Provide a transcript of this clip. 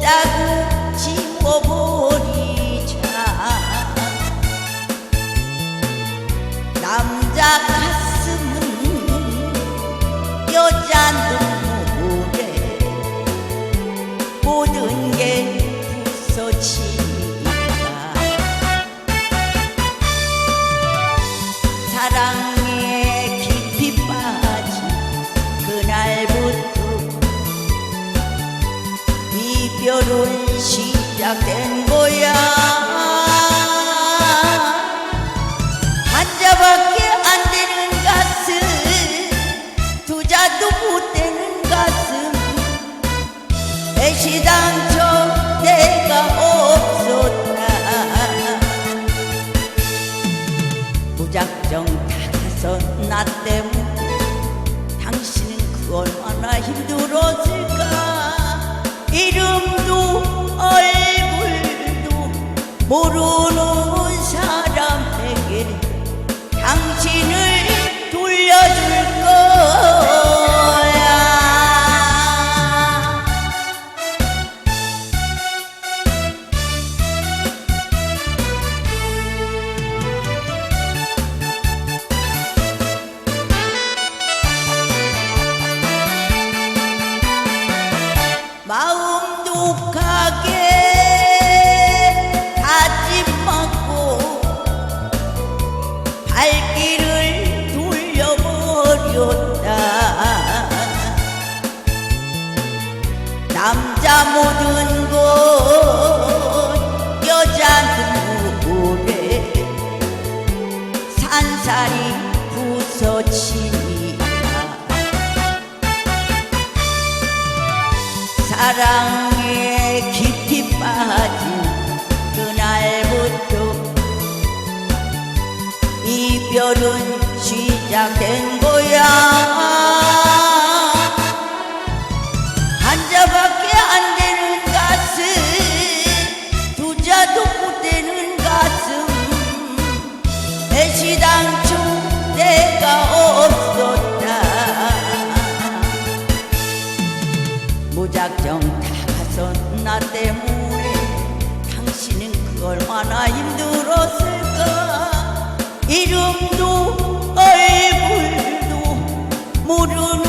따고 지워버리자 남자 가슴은 여자 눈물에 모든 서론 시작된 거야. 한자밖에 안 되는 가슴 두 자도 못 되는 가슴. 내시당초 내가 없었다. 무작정 다가서 나 때문에 당신은 그 얼마나 힘들었어. 모르는 사람에게 당신을 돌려줄 거야. 마음 독하게 남자 모든 것 여자는 노래. 산살이 부서치니라. 사랑에 깊이 빠진 그날부터 이별은 시작된 시당초 내가 없었다. 무작정 다가선 나 때문에 당신은 그 얼마나 힘들었을까. 이름도 얼굴도 모르는